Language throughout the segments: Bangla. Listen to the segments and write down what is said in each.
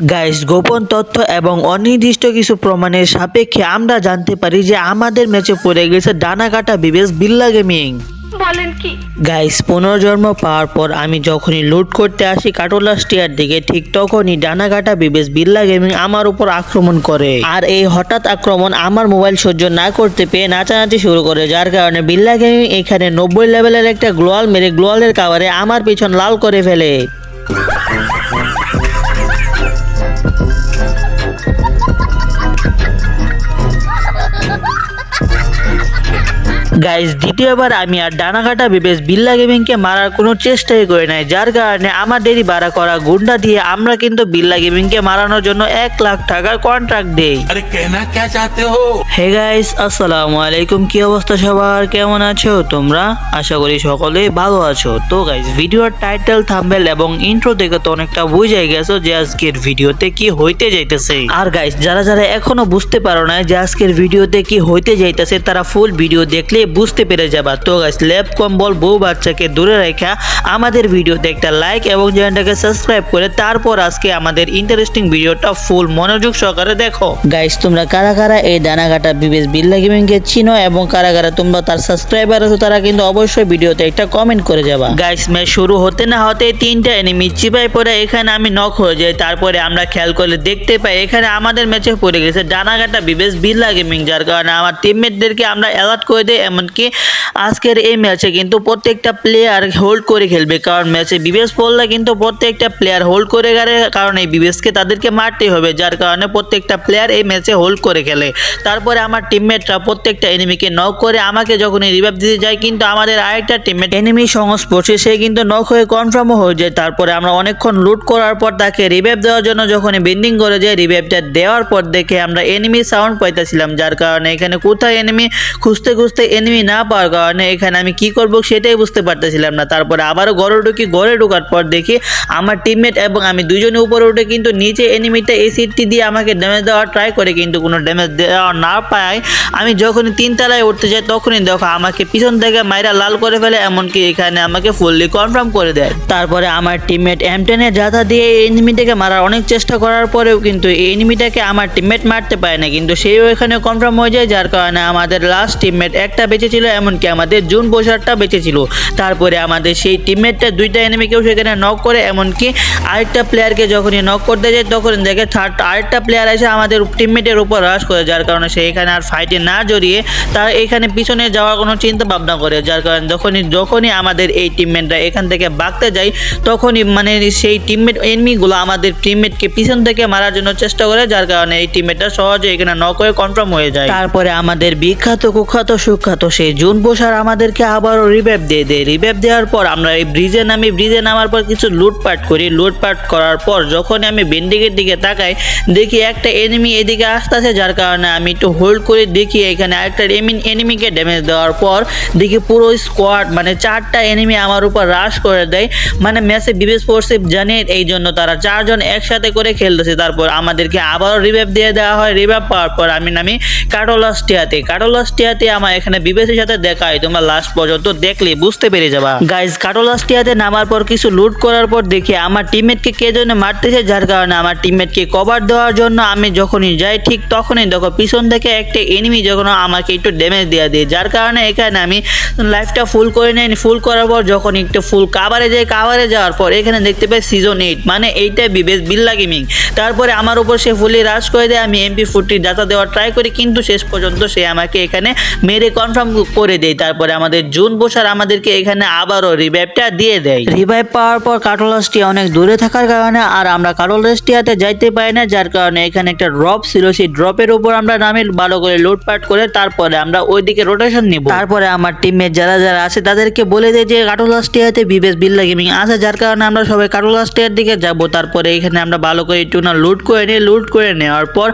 গাইস গোপন তথ্য এবং অনির্দিষ্ট কিছু প্রমাণের সাপেক্ষে আমরা জানতে পারি যে আমাদের ম্যাচে পড়ে গেছে ডানা কাটা বিবেস বিল্লা গেমিং। বলেন কি? গাইস পুনর্জন্ম পাওয়ার পর আমি যখনই লুট করতে আসি কাটোলা স্টিয়ার দিকে ঠিক তখনই ডানা কাটা বিবেস বিল্লা গেমিং আমার উপর আক্রমণ করে। আর এই হঠাৎ আক্রমণ আমার মোবাইল সহ্য না করতে পেয়ে নাচানাচি শুরু করে যার কারণে বিল্লা গেমিং এখানে নব্বই লেভেলের একটা গ্লোয়াল মেরে গ্লোয়ালের কাভারে আমার পিছন লাল করে ফেলে। গাইজ দ্বিতীয়বার আমি আর ডানাঘাটা বিবেশ বিল্লা গেমিংকে মারার কোনো চেষ্টাই করি নাই। যার কারণে আমাদেরই ভাড়া করা গুন্ডা দিয়ে আমরা কিন্তু বিল্লা গেমিংকে মারানোর জন্য এক লাখ টাকার কন্ট্রাক্ট দেই। হে? গাইস আসসালামু আলাইকুম। কি অবস্থা সবার? কেমন আছো তোমরা? আশা করি সকলে ভালো আছো। তো গাইস ভিডিওর টাইটেল থাম্বেল এবং ইন্ট্রো দেখে তো অনেকটা বুঝে গেছো যে আজকের ভিডিওতে কি হইতে যাইতেছে। আর গাইস যারা যারা এখনও বুঝতে পারো না যে আজকের ভিডিওতে কি হইতে যাইতেছে তারা ফুল ভিডিও দেখলে বুঝতে পেরে যাবা। তো গাইস ল্যাব কম্বল বউ বাচ্চাকে দূরে রেখা আমাদের ভিডিওতে একটা লাইক এবং চ্যানেলটাকে সাবস্ক্রাইব করে তারপর আজকে আমাদের ইন্টারেস্টিং ভিডিওটা ফুল মনোযোগ সহকারে দেখো। গাইস তোমরা কারা কারা এই দানাঘাটা বিবেশ বিল্লা গেমিংকে চিনো এবং কারা কারা তোমরা তার সাবস্ক্রাইবার আছো তারা কিন্তু অবশ্যই ভিডিওতে একটা কমেন্ট করে যাবা। গাইস ম্যাচ শুরু হতে না হতে তিনটা এনিমি চিপাই পড়ে এখানে আমি নক হয়ে যাই তারপরে আমরা খেয়াল করলে দেখতে পাই এখানে আমাদের ম্যাচে পড়ে গেছে ডানাঘাটা বিবেশ বিল্লা গেমিং যার কারণে আমার টিমমেটদেরকে আমরা অ্যালার্ট করে দিই এমনকি আজকের এই ম্যাচে কিন্তু প্রত্যেকটা প্লেয়ার হোল্ড করে খেলবে। কারণ ম্যাচে বিবেশ পড়লে কিন্তু প্রত্যেকটা প্লেয়ার হোল্ড করে গেলে, কারণ এই বিবেশকে তাদেরকে মারতেই হবে, যার কারণে প্রত্যেকটা প্লেয়ার এই ম্যাচে হোল্ড করে খেলে। তারপরে আমার টিমমেটরা প্রত্যেকটা এনিমিকে নক করে, আমাকে যখন রিভাইভ দিতে যায়, কিন্তু আমাদের আরেকটা টিমমেট এনিমি সংস্পর্শে, সে কিন্তু নক হয়ে কনফার্মও হয়ে যায়। তারপরে আমরা অনেকক্ষণ লুট করার পর তাকে রিভাইভ দেওয়ার জন্য যখন বেন্ডিং করে যায় রিভাইভটা দেওয়ার পর দেখে আমরা এনিমি সাউন্ড পাইতেছিলাম, যার কারণে এখানে কোথায় এনিমি খুঁজতে খুঁজতে এনিমি না পাওয়ার কারণে এখানে আমি কি করব সেটাই বুঝতে পারতেছিলাম না। তারপরে আবারও ঘরে ঢুকি, ঘরে ঢোকার পর দেখি আমার টিমমেট এবং আমি দুজনে উপরে উঠে কিন্তু নিচে এনিমিটা এসিডটি দিয়ে আমাকে ড্যামেজ দেওয়ার ট্রাই করে কিন্তু কোনো ড্যামেজ দেওয়া না পাই আমি যখনই তিনতলায় উঠতে যাই তখনই দেখো আমাকে পিছন থেকে মাইরা লাল করে ফেলে, এমনকি এখানে আমাকে ফুললি কনফার্ম করে দেয়। তারপরে আমার টিমমেট এম টেনের যাতা দিয়ে এই এনিমিটাকে মারার অনেক চেষ্টা করার পরেও কিন্তু এই এনিমিটাকে আমার টিমমেট মারতে পারে না, কিন্তু সেও এখানে কনফার্ম হয়ে যায়, যার কারণে আমাদের লাস্ট টিমমেট একটা বেঁচে ছিল এমনকি আমাদের জুন পোশারটা বেঁচে ছিল তারপরে আমাদের সেই টিমমেটটা দুইটা এনিমিকেও সেখানে নক করে, এমনকি আরেকটা প্লেয়ারকে যখনই নক করতে যায়, তখন দেখে থার্ড আরেকটা প্লেয়ার এসে আমাদের টিমমেটের উপর রাশ করে, যার কারণে সে এখানে আর ফাইটে না জড়িয়ে তার এখানে পিছনে যাওয়ার কোনো চিন্তা ভাবনা করে, যার কারণে যখনই যখনই আমাদের এই টিমমেটরা এখান থেকে বাগতে যায়, তখনই মানে সেই টিমমেট এনিমিগুলো আমাদের টিমমেটকে পিছন থেকে মারার জন্য চেষ্টা করে, যার কারণে এই টিমমেটটা সহজে এখানে নক হয়ে কনফার্ম হয়ে যায়। তারপরে আমাদের বিখ্যাত, কুখ্যাত, সুখ্যাত সেই জুন পোষার আমাদেরকে আবারও রিভাইভ দিয়ে দেয়। রিভাইভ দেওয়ার পর আমরা এই ব্রিজে নামি ব্রিজে নামার পর কিছু লুটপাট করি। লুটপাট করার পর যখন আমি বেন্ডিংয়ের দিকে তাকাই, দেখি একটা এনিমি এদিকে আসতেছে, যার কারণে আমি একটু হোল্ড করে দেখি এখানে একটা আরেকটা এনিমিকে ড্যামেজ দেওয়ার পর দেখি পুরো স্কোয়াড মানে চারটা এনিমি আমার উপর রাশ করে দেয়। মানে ম্যাচে বিবেশ ফোর্সে জানে এই জন্য তারা চারজন একসাথে করে খেলতেছে। তারপর আমাদেরকে আবারও রিভাইভ দিয়ে দেওয়া হয়। রিভাইভ পাওয়ার পর আমি নামি কাটোলাস্টিয়াতে কাটোলাস্টিয়াতে আমার এখানে বিবেশের সাথে দেখা হয়, তোমরা লাস্ট পর্যন্ত দেখলে বুঝতে পেরে যাবা। গাইজ কাটোলাস্টিয়াতে নামার পর কিছু লুট করার পর দেখি আমার টিমমেটকে কে জন্য মারতেছে, যার কারণে আমার টিমমেটকে কভার দেওয়ার জন্য আমি যখনই যাই, ঠিক তখনই দেখো পিছন থেকে একটা এনিমি যখন আমাকে একটু ড্যামেজ দেওয়া দিয়ে, যার কারণে এখানে আমি লাইফটা ফুল করে নেই। ফুল করার পর যখন একটু ফুল কাভারে যাই কাভারে যাওয়ার পর এখানে দেখতে পাই সিজন এইট মানে এইটাই বিবেশ বিল্লা গেমিং তারপরে আমার উপর সে ফুলি রাশ করে দেয়, আমি এমপি ফুটি ডাটা দেওয়ার ট্রাই করি, কিন্তু শেষ পর্যন্ত সে আমাকে এখানে মেরে কনফার্ম করে দেয়, তারপরে আমাদের জুন বসার আমাদেরকে এখানে আবারও রিভাইভটা দিয়ে দেয়। রিভাইভ পাওয়ার পর কাটোলাসটি অনেক দূরে থাকার কারণে আর আমরা কাটোলাসটিয়াতে যাইতে পারি না, যার কারণে এখানে একটা ড্রপ ছিল, সেই ড্রপের উপর আমরা নামে, ভালো করে লুটপাট করে তারপরে আমরা ওইদিকে রোটেশন নিব। তারপরে আমার টিমমেট যারা যারা আছে, তাদেরকে বলে দেয় যে কাটোলাসটিয়াতে বিবেশ বিল্লা গেমিং আছে, যার কারণে আমরা সবাই কাটোলাসটিয়ার দিকে যাব। তারপরে এখানে আমরা ভালো করে একটু না লুট করে নিই লুট করে নেওয়ার পর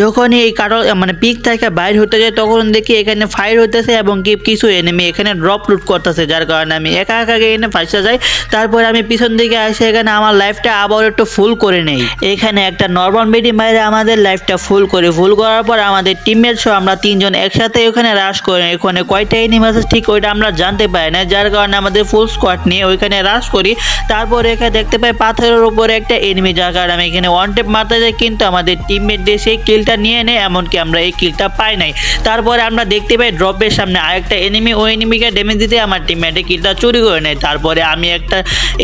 যখনই এই কাটল মানে পিক থেকে বাইর হতে যায়, তখন দেখি এখানে ফায়ার হতেছে আছে এবং কি কিছু এনিমি এখানে ড্রপ লুট করতেছে, যার কারণে আমি একা একা এনে ফাঁসা যাই। তারপরে আমি পিছন দিকে আসে, এখানে আমার লাইফটা আবার একটু ফুল করে নেই। এখানে একটা নর্মাল মেডি মাইরে আমাদের লাইফটা ফুল করে। ফুল করার পর আমাদের টিমমেট সহ আমরা তিনজন একসাথে ওখানে রাশ করে এখানে কয়টা এনিমি আছে ঠিক ওইটা আমরা জানতে পারি না, যার কারণে আমাদের ফুল স্কোয়াড নিয়ে ওইখানে রাশ করি। তারপরে এখানে দেখতে পাই পাথরের উপরে একটা এনিমি যার কারণে আমি এখানে ওয়ান টেপ মারতে যাই, কিন্তু আমাদের টিমমেট দিয়ে সেই কিলটা নিয়ে নেয়, এমনকি আমরা এই কিলটা পাই নাই। তারপরে আমরা দেখতে পাই ড্রপের সামনে আরেকটা এনিমি ওই এনিমিকে ড্যামেজ দিতে আমার টিমমেটে কিলটা চুরি করে নেয়। তারপরে আমি একটা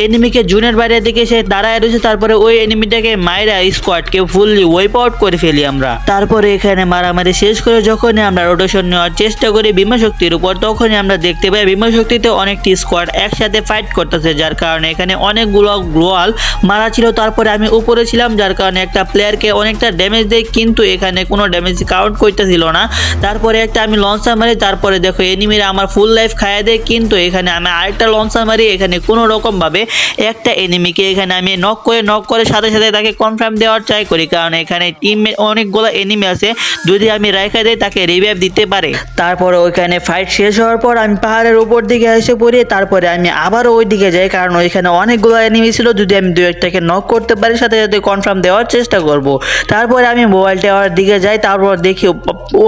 এনিমিকে জুনের বাইরে দিকে সে দাঁড়ায় রয়েছে, তারপরে ওই এনিমিটাকে মাইরা স্কোয়াডকে ফুললি ওয়াইপ আউট করে ফেলি আমরা। তারপরে এখানে মারামারি শেষ করে যখনই আমরা রোটেশন নেওয়ার চেষ্টা করি বিমা শক্তির উপর, তখনই আমরা দেখতে পাই বিমা শক্তিতে অনেকটি স্কোয়াড একসাথে ফাইট করতেছে, যার কারণে এখানে অনেকগুলো গ্লোয়াল মারা ছিল। তারপরে আমি উপরে ছিলাম, যার কারণে একটা প্লেয়ারকে অনেকটা ড্যামেজ দেয়, কিন্তু এখানে কোনো ড্যামেজ কাউন্ট করতেছিল না। তারপরে একটা আমি লঞ্চার মারি, তারপরে দেখো, এনিমিরা আমার ফুল লাইফ খাইয়ে দেয়, কিন্তু এখানে আমি আরেকটা লঞ্চার মারি, এখানে কোনো রকম ভাবে একটা এনিমিকে এখানে আমি নক করে নক করে সাথে সাথে তাকে কনফার্ম দেওয়ার ট্রাই করি, কারণ এখানে টিমে অনেকগুলো এনিমি আছে, যদি আমি রাইখা দেই তাকে রিভাইভ দিতে পারে। তারপরে ওইখানে ফাইট শেষ হওয়ার পর আমি পাহাড়ের উপর দিকে এসে পড়ি, তারপরে আমি আবারও ওই দিকে যাই, কারণ ওইখানে অনেকগুলো এনিমি ছিল, যদি আমি দু একটাকে নক করতে পারি, সাথে সাথে কনফার্ম দেওয়ার চেষ্টা করব। তারপরে আমি মোবাইল টাওয়ার দিকে যাই, তারপর দেখি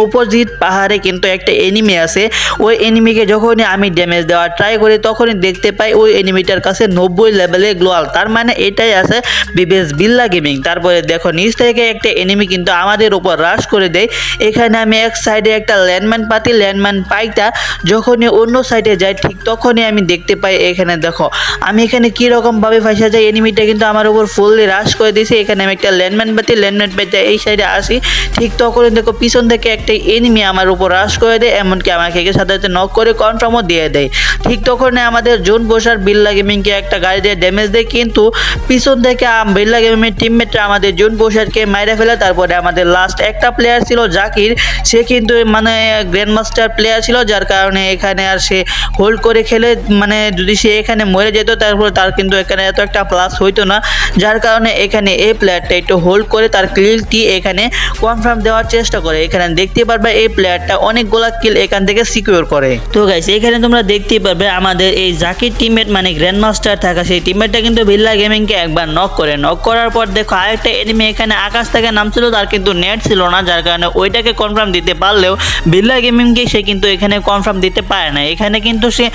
অপোজিট পাহাড়ে কিন্তু একটা এনিমি আছে, ওই এনিমিকে যখনই আমি ড্যামেজ দেওয়ার ট্রাই করি, তখনই দেখতে পাই ওই এনিমিটার কাছে নব্বই লেভেলে গ্লোয়াল তার মানে এটাই আছে বিবেস বিল্লা গেমিং তারপরে দেখো, নিচ থেকে একটা এনিমি কিন্তু আমাদের উপর রাশ করে দেয়। এখানে আমি এক সাইডে একটা ল্যান্ডম্যান পাতি ল্যান্ডম্যান পাইটা, যখনই অন্য সাইডে যাই ঠিক তখনই আমি দেখতে পাই এখানে দেখো, আমি এখানে কি রকম ভাবে ফাঁসা যাই এনিমিটা কিন্তু আমার উপর ফুললি রাশ করে দিয়েছে। এখানে আমি একটা ল্যান্ডম্যান পাতি ল্যান্ডম্যান পাইটা এই সাইডে আসি, ঠিক তখনই দেখো পিছন থেকে একটা এনিমি আমার উপর রাশ করে দেয়, এমনকি আমাকে সাথে সাথে নক করে কনফার্মও দিয়ে দেয়। ঠিক তখনই আমাদের জোন বসার বিল্লা গেমিংকে একটা গাড়ি দিয়ে ড্যামেজ দেয়, কিন্তু পিছন থেকে বিল্লা গেমিংয়ের টিমমেটরা আমাদের জোন বসারকে মাইরে ফেলে, তারপরে আমাদের লাস্ট একটা প্লেয়ার ছিল জাকির, সে কিন্তু মানে গ্র্যান্ড মাস্টার প্লেয়ার ছিল, যার কারণে এখানে আর সে হোল্ড করে খেলে মানে যদি সে এখানে মরে যেত, তারপরে তার কিন্তু এখানে এত একটা প্লাস হইতো না। যার কারণে এখানে এই প্লেয়ারটা একটু হোল্ড করে তার কিলটি এখানে কনফার্ম দেওয়ার চেষ্টা করে। এখানে দেখতে পারবে এই প্লেয়ারটা অনেকগুলা কিল এখান থেকে সিকিউর করে। তো গাইস এখানে তোমরা দেখতে পারবে আমাদের এই জাকির টিমমেট মানে গ্র্যান্ড মাস্টার থাকা সেই টিমমেটটা কিন্তু বিল্লা গেমিংকে একবার নক করে। নক করার পর দেখো আরেকটা এনিমি এখানে আকাশ থেকে নামছিল, তার কিন্তু নেট ছিল না, যার কারণে ওইটাকে কনফার্ম দিতে পারলেও বিল্লা গেমিংকে সে কিন্তু এখানে কনফার্ম দিতে পারে না। এখানে কিন্তু সে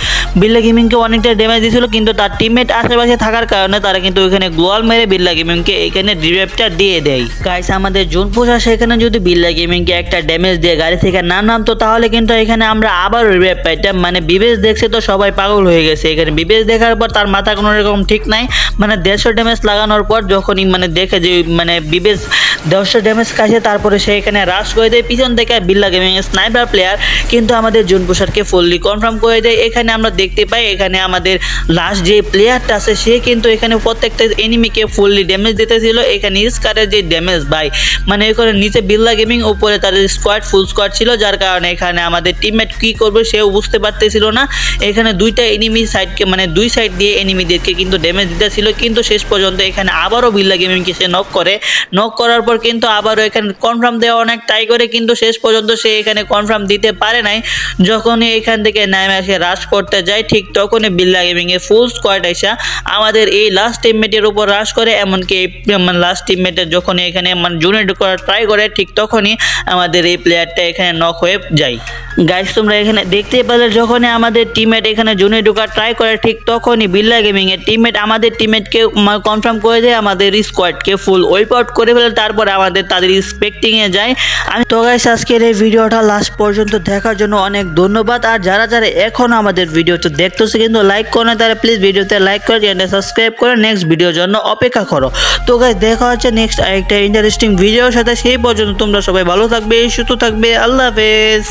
বিল্লা গেমিংকে অনেকটা ড্যামেজ দিয়েছিল কিন্তু তার টিমমেট আশেপাশে থাকার কারণে তারা কিন্তু ওইখানে গ্লোয়াল মেরে বিল্লা গেমিংকে এখানে রিভাইভটা দিয়ে দেয়। গাইস আমাদের জুন পোষা, সেখানে যদি বিল্লা গেমিংকে একটা ড্যামেজ দিয়ে গাড়ি থেকে না নামতো, তাহলে কিন্তু এখানে আমরা আবার রিভাইভ পাইতাম। মানে বিবেশ দেখছে তো সবাই পাগল হয়ে গেছে। এখানে বিবেশ দেখার পর তার মাথা কোনো রকম ঠিক নাই। মানে দেড়শো ড্যামেজ লাগানোর পর যখনই মানে দেখে যে মানে বিবেশ দেড়শো ড্যামেজ কাছে তারপরে সে এখানে রাশ করে দেয়। পিছন থেকে বিল্লা গেমিং স্নাইপার প্লেয়ার কিন্তু আমাদের জুন প্রসাদকে ফুললি কনফার্ম করে দেয়। এখানে আমরা দেখতে পাই, এখানে আমাদের লাস্ট যে প্লেয়ারটা আছে, সে কিন্তু এখানে প্রত্যেকটা এনিমিকে ফুললি ড্যামেজ দিতেছিল। এখানে স্কারের যে ড্যামেজ ভাই মানে এখানে নিচে বিল্লা গেমিং উপরে তাদের স্কোয়াড ফুল স্কোয়াড ছিল। যার কারণে এখানে আমাদের টিমমেট কি করবে সেও বুঝতে পারতেছিল না। এখানে দুইটা এনিমি সাইডকে মানে দুই সাইড দিয়ে এনিমিদেরকে কিন্তু ড্যামেজ দিতেছিল। কিন্তু শেষ পর্যন্ত এখানে আবারও বিল্লা গেমিংকে সে নক করে। নক করার পর কিন্তু আবারও এখানে কনফার্ম দেওয়া অনেক ট্রাই করে, কিন্তু শেষ পর্যন্ত সে এখানে কনফার্ম দিতে পারে নাই। যখনই এখান থেকে নামে এসে রাশ করতে যায়, ঠিক তখনই বিল্লা গেমিং এর ফুল স্কোয়াড এসে আমাদের এই লাস্ট টিমমেটের উপর রাশ করে, এমনকি মানে লাস্ট টিমমেটের যখন এখানে মানে জুনেট করার ট্রাই করে, ঠিক তখনই আমাদের এই প্লেয়ারটা এখানে নক হয়ে যায়। গাইস তোমরা এখানে দেখতে পেলে, যখনই আমাদের টিমমেট এখানে জুনে ঢোকার ট্রাই করে, ঠিক তখনই বিল্লা গেমিং এর টিমমেট আমাদের টিমমেটকে কনফার্ম করে দেয়, আমাদের স্কোয়াডকে ফুল ওয়াইপ আউট করে ফেলে, তারপরে আমাদের তাদের স্পেক্টিং এ যায়। আমি তো গাইস আজকের এই ভিডিওটা লাস্ট পর্যন্ত দেখার জন্য অনেক ধন্যবাদ। আর যারা যারা এখন আমাদের ভিডিওতে দেখতেছে, কিন্তু লাইক করে তারা প্লিজ ভিডিওতে লাইক করে চ্যানেলটা সাবস্ক্রাইব করে নেক্সট ভিডিওর জন্য অপেক্ষা করো। তো গাইস দেখা হচ্ছে নেক্সট আরেকটা ইন্টারেস্টিং ভিডিওর সাথে। সেই পর্যন্ত তোমরা সবাই ভালো থাকবে, সুস্থ থাকবে। আল্লাহ হাফেজ।